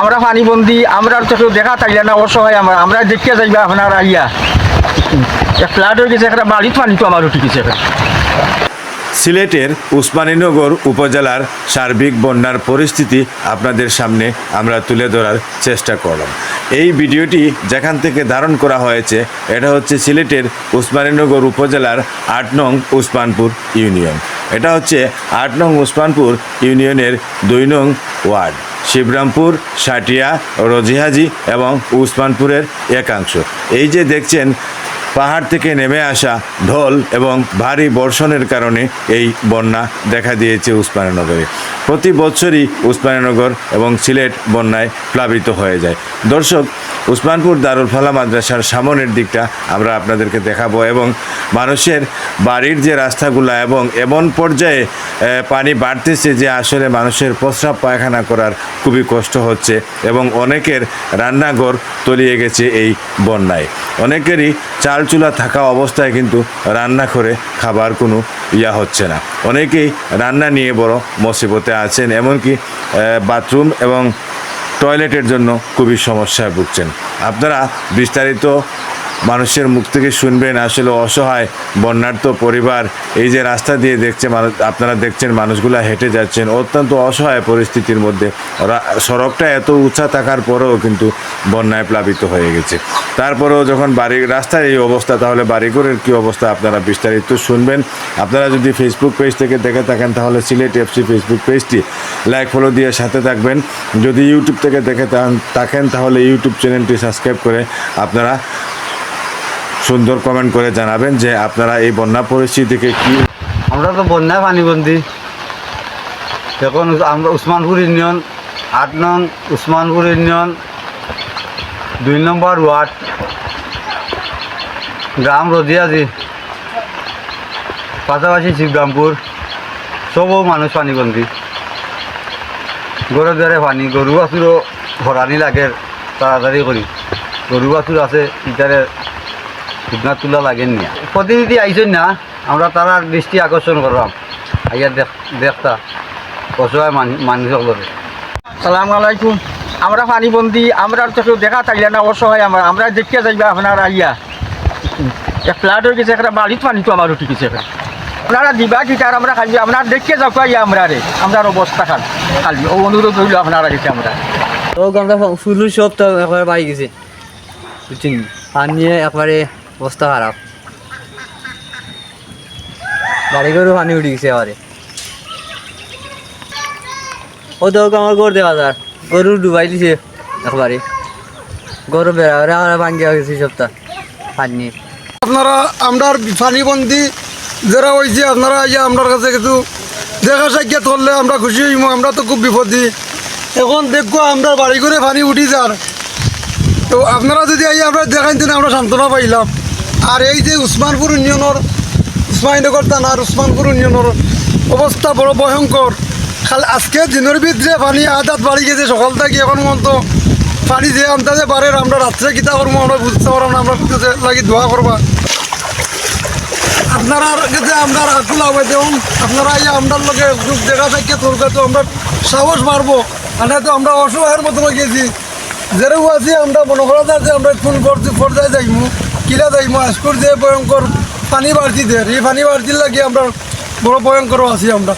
আমরা পানিবন্দি আমরা কেউ দেখা থাকলে না, অসহায় আমরা আমরা দেখিয়া যাইবা আপনার আইয়া। ফ্লাড হয়ে গেছে, একটা বাড়িত পানি তো আমার উঠে গেছে সিলেটের উসমানীনগর উপজেলার সার্বিক বন্যার পরিস্থিতি আপনাদের সামনে আমরা তুলে ধরার চেষ্টা করলাম। এই ভিডিওটি যেখান থেকে ধারণ করা হয়েছে, এটা হচ্ছে সিলেটের উসমানীনগর উপজেলার আট নং উসমানপুর ইউনিয়ন। এটা হচ্ছে আট নং উসমানপুর ইউনিয়নের দুই নং ওয়ার্ড। শিবরামপুর সাটিয়া রোজিহাজি এবং উসমানপুরের একাংশ। এই যে দেখছেন পাহাড় থেকে নেমে আসা ঢল এবং ভারী বর্ষণের কারণে এই বন্যা দেখা দিয়েছে উসমানীনগরে। প্রতি বছরই উসমানীনগর এবং সিলেট বন্যায় প্লাবিত হয়ে যায়। দর্শক, উসমানপুর দারুল ফালা মাদ্রাসার সামনের দিকটা আমরা আপনাদেরকে দেখাবো এবং মানুষের বাড়ির যে রাস্তাগুলো এবং এমন পর্যায়ে পানি বাড়তেছে যে আসলে মানুষের প্রস্রাব পায়খানা করার খুবই কষ্ট হচ্ছে এবং অনেকের রান্নাঘর তলিয়ে গেছে এই বন্যায়। অনেকেরই চাল চুলা থাকা অবস্থায় কিন্তু রান্না করে খাবার কোনো ইয়া হচ্ছে না। অনেকেই রান্না নিয়ে বড় মুসিবতে আছেন, এমনকি বাথরুম এবং টয়লেটের জন্য খুবই সমস্যায় ভুগছেন। আপনারা বিস্তারিত মানুষের মুখ থেকে শুনবেন, আসলে অসহায় বন্যার্থ পরিবার, এই যে রাস্তা দিয়ে দেখছে মানুষ, আপনারা দেখছেন মানুষগুলো হেঁটে যাচ্ছেন, অত্যন্ত অসহায় পরিস্থিতির মধ্যে। সড়কটা এত উঁচা থাকার পরেও কিন্তু বন্যায় প্লাবিত হয়ে গেছে। তারপরেও যখন বাড়ি রাস্তায় এই অবস্থা, তাহলে বাড়িঘরের কী অবস্থা আপনারা বিস্তারিত শুনবেন। আপনারা যদি ফেসবুক পেজ থেকে দেখে থাকেন, তাহলে সিলেট এফসি ফেসবুক পেজটি লাইক ফলো দিয়ে সাথে থাকবেন। যদি ইউটিউব থেকে দেখে থাকেন, তাহলে ইউটিউব চ্যানেলটি সাবস্ক্রাইব করে আপনারা সুন্দর কমেন্ট করে জানাবেন যে আপনারা এই বন্যা পরিস্থিতিকে কী আমরা তো বন্যায় পানিবন্দি। এখন আমরা উসমানপুর ইউনিয়ন, আট নং উসমানপুর ইউনিয়ন দুই নম্বর ওয়ার্ড। গ্রাম রদিয়াজি পাশাপাশি শিবরামপুর। সবও মানুষ পানিবন্দি। গরু দ্বারে পানি, গরু বাছুরও ভরানি লাগে, তাড়াতাড়ি করি। গরু বাছুর আছে, ইটারে খুদনা তোলা লাগেন না প্রতিনিধি আইসেন না, আমরা তারা দৃষ্টি আকর্ষণ করলাম। আইয়া দেখ দেখতা। অসহায় মানুষ মানুষগুলোরে সালাম আলাইকুম। আমরা পানিবন্দি আমরা তো কেউ দেখা থাকলে না অসহায় আমরা। আমরা দেখিয়া যাইবা আপনার আইয়া। ফ্লাড হয়ে গেছে, একটা পানি তো আমার উঠে গেছে। আপনারা দিবা কি তার আমরা খাইবে, আপনার দেখিয়ে যাও আইয়া আমরা রে। আমরা অবস্থা খান, খালি। ও অনুরোধ হইল আপনারা গেছে আমরা। তো আমরা ফুলু সব তো একবারে পাই গেছে। বুঝছেন? পানি নিয়ে একবারে অবস্থা খারাপ। বাড়ি করে পানি উঠে গেছে এবারে ও তো আমার গরু দেওয়া যার গরু ডুবাই দিছে একবারে। গরু বেড়া বেড়া ভাঙ্গিয়া গেছে সপ্তাহ, পানি আপনারা আমরা পানিবন্দি যারা হয়েছে আপনারা ইয়ে আমার কাছে কিছু দেখা সাক্ষাৎ করলে আমরা খুশি হইব আমরা তো খুব বিপদী। এখন দেখব আমরা বাড়ি করে পানি উঠি যার। তো আপনারা যদি আই আমরা দেখাইতেন আমরা সান্ত্বনা পাইলাম। আর এই যে উসমানপুর ইউনিয়নের, উসমানীনগর থানার উসমানপুর ইউনিয়নের অবস্থা বড় ভয়ঙ্কর। খালি আজকে দিনের ভিতরে পানি আদাত বাড়ি গেছে, সকাল থেকে এখন পর্যন্ত পানি যে আনতে পারে আমরা রাত্রে কিতা করব, আমরা বুঝতে পারব না, আমরা লাগি দোয়া করবা। আপনারা কাছে আমরা আকুল হবে যেমন আপনারা এই আমরার লোকে দুঃখ দেখা থাকে তোর কাছে আমরা সাহস মারবো আমরা তো আমরা অসহায়ের মতো গেছি। যেরকম আছি, আমরা মনে করা যায় যে আমরা কোন পর্যায়ে যাইমু কিরা যাইমু। আজকুর যে ভয়ঙ্কর পানি বাড়তি দের এই পানি বাড়তির লাগে আমরা বড় ভয়ঙ্কর আছি আমরা।